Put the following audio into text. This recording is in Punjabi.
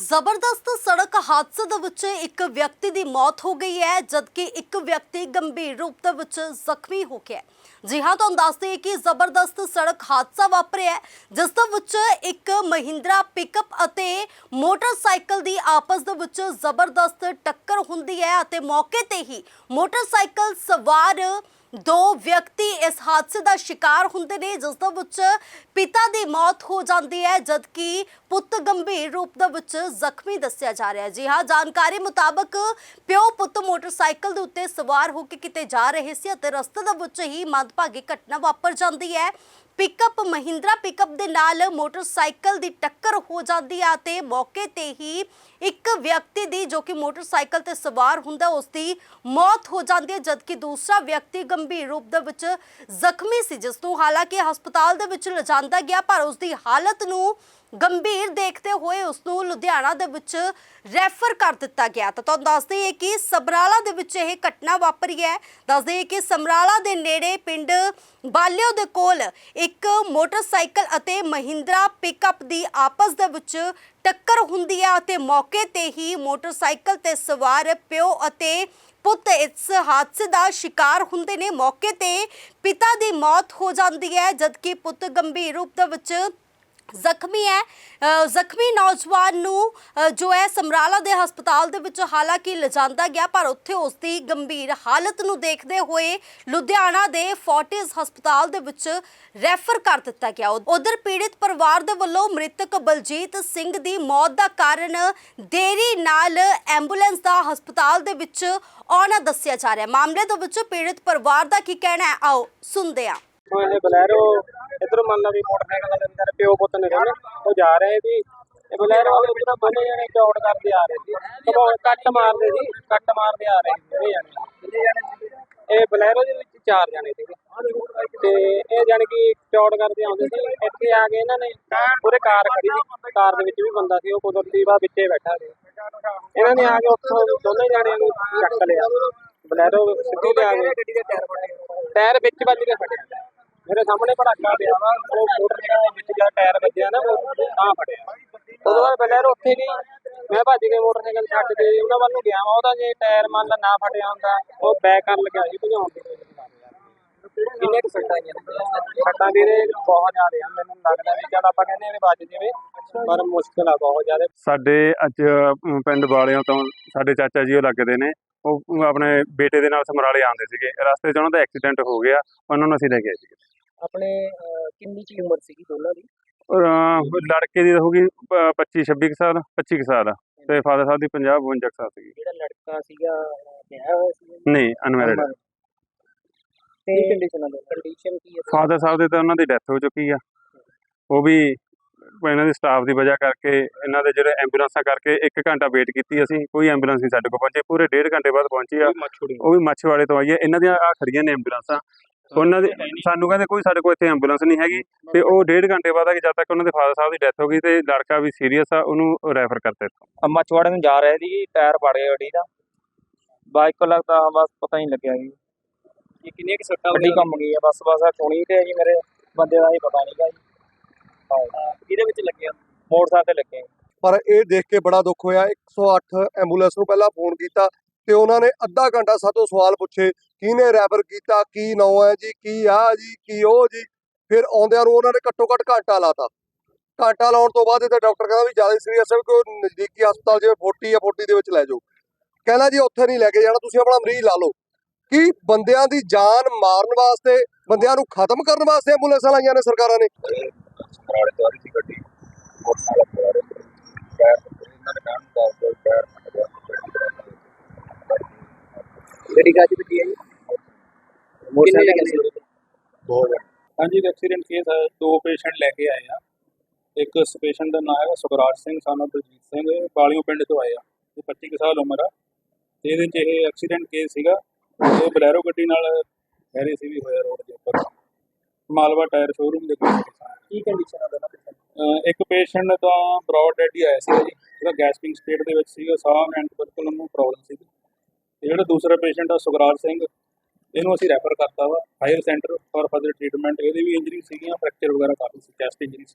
ਜ਼ਬਰਦਸਤ ਸੜਕ ਹਾਦਸੇ ਦੇ ਵਿੱਚ ਇੱਕ ਵਿਅਕਤੀ ਦੀ ਮੌਤ ਹੋ ਗਈ ਹੈ, ਜਦਕਿ ਇੱਕ ਵਿਅਕਤੀ ਗੰਭੀਰ ਰੂਪ ਦੇ ਵਿੱਚ ਜ਼ਖਮੀ ਹੋ ਗਿਆ ਜੀ ਹਾਂ, ਤੁਹਾਨੂੰ ਦੱਸ ਦਈਏ ਕਿ ਜ਼ਬਰਦਸਤ ਸੜਕ ਹਾਦਸਾ ਵਾਪਰਿਆ ਜਿਸ ਦੇ ਵਿੱਚ ਇੱਕ ਮਹਿੰਦਰਾ ਪਿਕਅਪ ਅਤੇ ਮੋਟਰਸਾਈਕਲ ਦੀ ਆਪਸ ਦੇ ਵਿੱਚ ਜ਼ਬਰਦਸਤ ਟੱਕਰ ਹੁੰਦੀ ਹੈ ਅਤੇ ਮੌਕੇ ਤੇ ਹੀ ਮੋਟਰਸਾਈਕਲ ਸਵਾਰ ਦੋ ਵਿਅਕਤੀ ਇਸ ਹਾਦਸੇ ਦਾ ਸ਼ਿਕਾਰ ਹੁੰਦੇ ਨੇ, ਜਿਸ ਦੇ ਵਿੱਚ ਪਿਤਾ ਦੀ ਮੌਤ ਹੋ ਜਾਂਦੀ ਹੈ, ਜਦਕਿ ਪੁੱਤ ਗੰਭੀਰ ਰੂਪ ਦੇ ਵਿੱਚ ਜ਼ਖਮੀ ਦੱਸਿਆ ਜਾ ਰਿਹਾ ਹੈ। ਜੀ ਹਾਂ, ਜਾਣਕਾਰੀ ਮੁਤਾਬਕ ਪਿਓ ਪੁੱਤ ਮੋਟਰਸਾਈਕਲ ਦੇ ਉੱਤੇ ਸਵਾਰ ਹੋ ਕੇ ਕਿਤੇ ਜਾ ਰਹੇ ਸੀ ਅਤੇ ਰਸਤੇ ਦੇ ਵਿੱਚ ਹੀ ਮੰਦਭਾਗੀ ਘਟਨਾ ਵਾਪਰ ਜਾਂਦੀ ਹੈ। ਪਿਕਅਪ ਮਹਿੰਦਰਾ ਪਿਕਅਪ ਦੇ ਨਾਲ ਮੋਟਰਸਾਈਕਲ ਦੀ ਟੱਕਰ ਹੋ ਜਾਂਦੀ ਹੈ ਤੇ ਮੌਕੇ ਤੇ ਹੀ ਇੱਕ ਵਿਅਕਤੀ ਦੀ ਜੋ ਕਿ ਮੋਟਰਸਾਈਕਲ ਤੇ ਸਵਾਰ ਹੁੰਦਾ ਉਸ ਦੀ ਮੌਤ ਹੋ ਜਾਂਦੀ ਹੈ, ਜਦਕਿ ਦੂਸਰਾ ਵਿਅਕਤੀ ਗੰਭੀਰ ਰੂਪ ਦੇ ਵਿੱਚ ਜ਼ਖਮੀ ਸੀ, ਜਿਸ ਨੂੰ ਹਾਲਾਂਕਿ ਹਸਪਤਾਲ ਦੇ ਵਿੱਚ ਲਿਜਾਂਦਾ ਗਿਆ, ਪਰ ਉਸ ਦੀ ਹਾਲਤ ਨੂੰ ਗੰਭੀਰ ਦੇਖਦੇ ਹੋਏ ਉਸ ਨੂੰ ਲੁਧਿਆਣਾ ਦੇ ਵਿੱਚ ਰੈਫਰ ਕਰ ਦਿੱਤਾ ਗਿਆ। ਤਾਂ ਤੁਹਾਨੂੰ ਦੱਸ ਦਈਏ ਕਿ ਸਮਰਾਲਾ ਦੇ ਵਿੱਚ ਇਹ ਘਟਨਾ ਵਾਪਰੀ ਹੈ। ਦੱਸ ਦਈਏ ਕਿ ਸਮਰਾਲਾ ਦੇ ਨੇੜੇ ਪਿੰਡ ਬਾਲਿਓ ਦੇ ਕੋਲ ਇੱਕ ਮੋਟਰਸਾਈਕਲ ਅਤੇ ਮਹਿੰਦਰਾ ਪਿਕਅਪ ਦੀ ਆਪਸ ਦੇ ਵਿੱਚ ਟੱਕਰ ਹੁੰਦੀ ਹੈ ਅਤੇ ਮੌਕੇ ਤੇ ਹੀ ਮੋਟਰਸਾਈਕਲ ਤੇ ਸਵਾਰ ਪਿਓ ਅਤੇ ਪੁੱਤ ਇਸ ਹਾਦਸੇ ਦਾ ਸ਼ਿਕਾਰ ਹੁੰਦੇ ਨੇ ਮੌਕੇ ਤੇ ਪਿਤਾ ਦੀ ਮੌਤ ਹੋ ਜਾਂਦੀ ਹੈ, ਜਦਕਿ ਪੁੱਤ ਗੰਭੀਰ ਰੂਪ ਦੇ ਵਿੱਚ ਜ਼ਖਮੀ ਹੈ। ਜ਼ਖਮੀ ਨੌਜਵਾਨ ਨੂੰ ਜੋ ਹੈ, ਸਮਰਾਲਾ ਦੇ ਹਸਪਤਾਲ ਦੇ ਵਿੱਚ ਹਾਲਾਂਕਿ ਲਿਜਾਂਦਾ ਗਿਆ, ਪਰ ਉੱਥੇ ਉਸ ਦੀ ਗੰਭੀਰ ਹਾਲਤ ਨੂੰ ਦੇਖਦੇ ਹੋਏ ਲੁਧਿਆਣਾ ਦੇ ਫੋਰਟਿਸ ਹਸਪਤਾਲ ਦੇ ਵਿੱਚ ਰੈਫਰ ਕਰ ਦਿੱਤਾ ਗਿਆ। ਉਧਰ ਪੀੜਿਤ ਪਰਿਵਾਰ ਦੇ ਵੱਲੋਂ ਮ੍ਰਿਤਕ ਬਲਜੀਤ ਸਿੰਘ ਦੀ ਮੌਤ ਦਾ ਕਾਰਨ ਦੇਰੀ ਨਾਲ ਐਂਬੂਲੈਂਸ ਦਾ ਹਸਪਤਾਲ ਦੇ ਵਿੱਚ ਆਉਣਾ ਦੱਸਿਆ ਜਾ ਰਿਹਾ। ਮਾਮਲੇ ਦੇ ਵਿੱਚ ਪੀੜਿਤ ਪਰਿਵਾਰ ਦਾ ਕੀ ਕਹਿਣਾ ਹੈ, ਆਓ ਸੁਣਦੇ ਹਾਂ। ਉਹ ਇਹ ਬਲੈਰੋ, ਇਧਰੋਂ ਮੰਨ ਲਾ ਵੀ ਮੋਟਰਸਾਈਕਲ ਵਾਲੇ ਮੇਰੇ ਪਿਓ ਪੁੱਤ ਨੇ ਦੋਨੇ, ਉਹ ਜਾ ਰਹੇ ਸੀ। ਇਹ ਬਲੈਰੋ ਵਾਲੇ ਉਧਰੋਂ ਬੰਨੇ ਜਾਣੇ ਚੌੜ ਕਰਦੇ ਆ ਰਹੇ ਸੀ। ਕਬੋ ਕੱਟ ਮਾਰਦੇ ਸੀ, ਕੱਟ ਮਾਰਦੇ ਆ ਰਹੇ ਸੀ, ਇਹ ਜਾਣੇ। ਇਹ ਬਲੈਰੋ ਦੇ ਵਿੱਚ ਚਾਰ ਜਾਣੇ ਸੀਗੇ। ਤੇ ਇਹ ਜਾਣੀ ਕਿ ਚੌੜ ਕਰਦੇ ਆਉਂਦੇ ਸੀ। ਇੱਥੇ ਆ ਕੇ ਇਹਨਾਂ ਨੇ ਪੂਰੇ ਕਾਰ ਖੜੀ ਸੀ। ਕਾਰ ਦੇ ਵਿੱਚ ਵੀ ਬੰਦਾ ਸੀ, ਉਹ ਕੁਦਰਤੀ ਵਾ ਵਿੱਚੇ ਬੈਠਾ ਸੀ। ਇਹਨਾਂ ਨੇ ਆ ਕੇ ਉੱਥੋਂ ਦੋਨੇ ਜਾਣਿਆਂ ਨੂੰ ਚੱਕ ਲਿਆ। ਬਲੈਰੋ ਸਿੱਧੀ ਲਿਆ ਗਏ। ਟਾਇਰ ਵਿੱਚ ਵੱਜ ਕੇ ਫਟਿਆ। ਮੇਰੇ ਸਾਹਮਣੇ ਭੜਾਕਾ ਪਿਆ ਵਾ, ਉਹ ਮੋਟਰਸਾਈਕਲ ਦੇ ਵਿੱਚ ਜਿਹੜਾ ਟਾਇਰ ਵੱਜਿਆ ਨਾ, ਉਹ ਤਾਂ ਫਟਿਆ। ਉਦੋਂ ਬਾਅਦ ਬਲੈਰੋ ਉੱਥੇ ਗਈ ਮੈਂ ਭੱਜ ਕੇ ਮੋਟਰਸਾਈਕਲ ਛੱਡ ਕੇ ਉਹਨਾਂ ਵੱਲ ਨੂੰ ਗਿਆ ਵਾ, ਉਹਦਾ ਜੇ ਟਾਇਰ ਮੰਨ ਲਾ ਨਾ ਫਟਿਆ ਹੁੰਦਾ, ਉਹ ਬੈਕ ਕਰਨ ਲੱਗਿਆ ਸੀ, ਭਜਾਉਣ ਦੀ ਕਿੰਨੇ ਕੁ ਸੱਟਾਂ ਆਈਆਂ ਸੱਟਾਂ ਵੀਰੇ ਬਹੁਤ ਜ਼ਿਆਦਾ ਆ, ਮੈਨੂੰ ਲੱਗਦਾ ਵੀ ਜਦ ਆਪਾਂ ਕਹਿੰਦੇ ਆ ਵੱਜ ਜਾਵੇ, ਪਰ ਮੁਸ਼ਕਿਲ ਆ ਬਹੁਤ ਜ਼ਿਆਦਾ। ਸਾਡੇ ਅੱਜ ਪਿੰਡ ਵਾਲਿਆਂ ਤੋਂ ਸਾਡੇ ਚਾਚਾ ਜੀ ਉਹ ਲੱਗਦੇ ਨੇ, ਉਹ ਆਪਣੇ ਬੇਟੇ ਦੇ ਨਾਲ ਸਮਰਾਲੇ ਆਉਂਦੇ ਸੀਗੇ। ਰਸਤੇ 'ਚ ਉਹਨਾਂ ਦਾ ਐਕਸੀਡੈਂਟ ਹੋ ਗਿਆ, ਉਹਨਾਂ ਨੂੰ ਅਸੀਂ ਲੈ ਕੇ ਆਏ ਸੀਗੇ। ਆਪਣੇ ਕਿੰਨੀ ਕੀ ਉਮਰ ਸੀਗੀ ਦੋਨਾਂ ਦੀ? ਅਹ, ਲੜਕੇ ਦੀ ਹੋਊਗੀ 25 26 ਕੁ ਸਾਲ 25 ਕੁ ਸਾਲ ਤੇ ਫਾਦਰ ਸਾਹਿਬ ਦੀ 50 52 ਕੁ ਸਾਲ ਸੀਗੀ। ਜਿਹੜਾ ਲੜਕਾ ਸੀਗਾ ਵਿਆਹਿਆ ਹੋਇਆ ਸੀ ਨਹੀਂ ਅਨਮੈਰਿਡ ਤੇ ਕੰਡੀਸ਼ਨ ਕੰਡੀਸ਼ਨ ਕੀ ਹੈ? ਫਾਦਰ ਸਾਹਿਬ ਦੇ ਤਾਂ ਉਹਨਾਂ ਦੀ ਡੈਥ ਹੋ ਚੁੱਕੀ ਆ। ਉਹ ਵੀ ਇਹਨਾਂ ਦੇ ਸਟਾਫ ਦੀ ਵਜ੍ਹਾ ਕਰਕੇ ਇਹਨਾਂ ਦੇ ਜਿਹੜੇ ਐਂਬੂਲੈਂਸਾਂ ਕਰਕੇ 1 ਘੰਟਾ ਵੇਟ ਕੀਤੀ ਅਸੀਂ ਕੋਈ ਐਂਬੂਲੈਂਸ ਨਹੀਂ ਸਾਡੇ ਕੋਲ ਪਹੁੰਚੀ ਪੂਰੇ ਡੇਢ ਘੰਟੇ ਬਾਅਦ ਪਹੁੰਚੀ ਆ। ਉਹ ਵੀ ਮੱਛਵਾੜੇ ਤੋਂ ਆਈ ਹੈ। ਇਹਨਾਂ ਦੀਆਂ ਆ ਖੜੀਆਂ ਨੇ ਐਂਬੂਲੈਂਸਾਂ ਉਹਨਾਂ ਦੇ ਸਾਨੂੰ ਕਹਿੰਦੇ ਕੋਈ ਸਾਡੇ ਕੋਲ ਇੱਥੇ ਐਂਬੂਲੈਂਸ ਨਹੀਂ ਹੈਗੀ। ਤੇ ਉਹ ਡੇਢ ਘੰਟੇ ਬਾਅਦ ਆ ਕਿ ਜਦ ਤੱਕ ਉਹਨਾਂ ਦੇ ਫਾਦਰ ਸਾਹਿਬ ਦੀ ਡੈਥ ਹੋ ਗਈ ਤੇ ਲੜਕਾ ਵੀ ਸੀਰੀਅਸ ਆ ਉਹਨੂੰ ਰੈਫਰ ਕਰਤੇ ਇੱਥੋਂ। ਮਛਵਾੜੇ ਨੂੰ ਜਾ ਰਹੇ ਸੀ ਟਾਇਰ ਪੜ ਗਿਆ ਗੱਡੀ ਦਾ। ਬਾਈਕ ਕੋ ਲੱਗਦਾ ਬਸ ਪਤਾ ਨਹੀਂ ਲੱਗਿਆ ਜੀ। ਇਹ ਕਿੰਨੇ ਕਿ ਸੱਟਾਂ ਗੱਡੀ ਘੁੰਮ ਗਈ ਹੈ ਬਸ ਬਸ ਆ ਚੁਣੀ ਤੇ ਜੀ ਮੇਰੇ ਬੰਦੇ ਦਾ ਹੀ ਪਤਾ ਨਹੀਂਗਾ ਜੀ। ਹਾਂ ਇਹਦੇ ਵਿੱਚ ਲੱਗਿਆ? ਮੋਟਰਸਾਈਕਲ ਤੇ ਲੱਗੇ ਪਰ ਇਹ ਦੇਖ ਕੇ ਬੜਾ ਦੁੱਖ ਹੋਇਆ। 108 ਐਂਬੂਲੈਂਸ ਨੂੰ ਪਹਿਲਾਂ ਫੋਨ ਕੀਤਾ ਤੇ ਉਹਨਾਂ ਨੇ ਅੱਧਾ ਘੰਟਾ ਸਾਤੋਂ ਸਵਾਲ ਪੁੱਛੇ ਕਿਹਨੇ ਰੈਫਰ ਕੀਤਾ, ਕੀ ਨਾਂ ਹੈ ਜੀ, ਕੀ ਆ ਜੀ, ਕੀ ਉਹ ਜੀ? ਫਿਰ ਆਉਂਦਿਆਂ ਨੂੰ ਉਹਨਾਂ ਨੇ ਘੱਟੋ ਘੱਟ ਘੰਟਾ ਲਾਤਾ। ਘੰਟਾ ਲਾਉਣ ਤੋਂ ਬਾਅਦ ਇਹ ਡਾਕਟਰ ਕਹਿੰਦਾ ਵੀ ਜ਼ਿਆਦਾ ਸੀਰੀਅਸ ਹੈ ਕੋਈ ਨਜ਼ਦੀਕੀ ਹਸਪਤਾਲ ਜਿਵੇਂ 40 ਜਾਂ 40 ਦੇ ਵਿੱਚ ਲੈ ਜਾਓ। ਕਹਿੰਦਾ ਜੀ ਉੱਥੇ ਨਹੀਂ ਲੈ ਕੇ ਜਾਣਾ, ਤੁਸੀਂ ਆਪਣਾ ਮਰੀਜ਼ ਲਾ ਲਓ। ਕਿ ਬੰਦਿਆਂ ਦੀ ਜਾਨ ਮਾਰਨ ਵਾਸਤੇ, ਬੰਦਿਆਂ ਨੂੰ ਖਤਮ ਕਰਨ ਵਾਸਤੇ ਐਂਬੂਲੈਂਸਾਂ ਲਾਈਆਂ ਨੇ ਸਰਕਾਰਾਂ ਨੇ? ਸਮਰਾਲੇ ਤੋਂ ਆ ਰਹੀ ਗੱਡੀ ਮੋਟਰਸਾਈਕਲ ਤੇ ਰਹੇ ਪੈਰ ਇਹਨਾਂ ਦੇ ਕਾਰਨ ਦਾ ਪੈਰ ਫਟ ਗੱਡੀ ਵਿੱਚ ਹੈ ਸੀ ਬਹੁਤ ਹਾਂਜੀ ਐਕਸੀਡੈਂਟ ਕੇਸ ਹੈ ਦੋ ਪੇਸ਼ੈਂਟ ਲੈ ਕੇ ਆਏ ਆ। ਇੱਕ ਪੇਸ਼ੈਂਟ ਦਾ ਨਾਮ ਹੈਗਾ ਸੁਖਰਾਜ ਸਿੰਘ ਸਾਨੂੰ ਬਲਜੀਤ ਸਿੰਘ। ਬਾਲੀਓ ਪਿੰਡ ਤੋਂ ਆਏ ਆ। ਤੇ 25 ਕੁ ਸਾਲ ਉਮਰ ਆ। ਤੇ ਇਹਦੇ ਚ ਇਹ ਐਕਸੀਡੈਂਟ ਕੇਸ ਸੀਗਾ। ਇਹ ਬਲੈਰੋ ਗੱਡੀ ਨਾਲ ਹੈਰੇ ਸੀ ਵੀ ਹੋਇਆ ਰੋਡ ਦੇ ਉੱਪਰ। ਮਾਲਵਾ ਟਾਇਰ ਸ਼ੋਰੂਮ ਦੇ ਕੋਲ। ਕੀ ਕੰਡੀਸ਼ਨ ਆ ਦੀ ਇੱਕ ਪੇਸ਼ੈਂਟ ਤਾਂ ਬ੍ਰੌਡ ਡੈਡ ਹੀ ਆਇਆ ਸੀ ਜੀ। ਉਹਦਾ ਗੈਸਪਿੰਗ ਸਟੇਟ ਦੇ ਵਿੱਚ ਸੀਗਾ। ਸਾਹ ਐਂਡ ਬਿਲਕੁਲ ਉਹਨੂੰ ਪ੍ਰੋਬਲਮ ਸੀ ਤੇ ਜਿਹੜਾ ਦੂਸਰਾ ਪੇਸ਼ੈਂਟ ਆ ਸੁਖਰਾਜ ਸਿੰਘ ਇਹਨੂੰ ਅਸੀਂ ਰੈਫਰ ਕਰਤਾ ਵਾ। Higher centre for further treatment ਇਹਦੇ ਵੀ ਇੰਜਰੀ ਸੀਗੀਆਂ ਫ੍ਰੈਕਚਰ ਵਗੈਰਾ ਕਾਫੀ ਸੀ ਚੈਸਟ ਇੰਜਰੀ ਸੀ।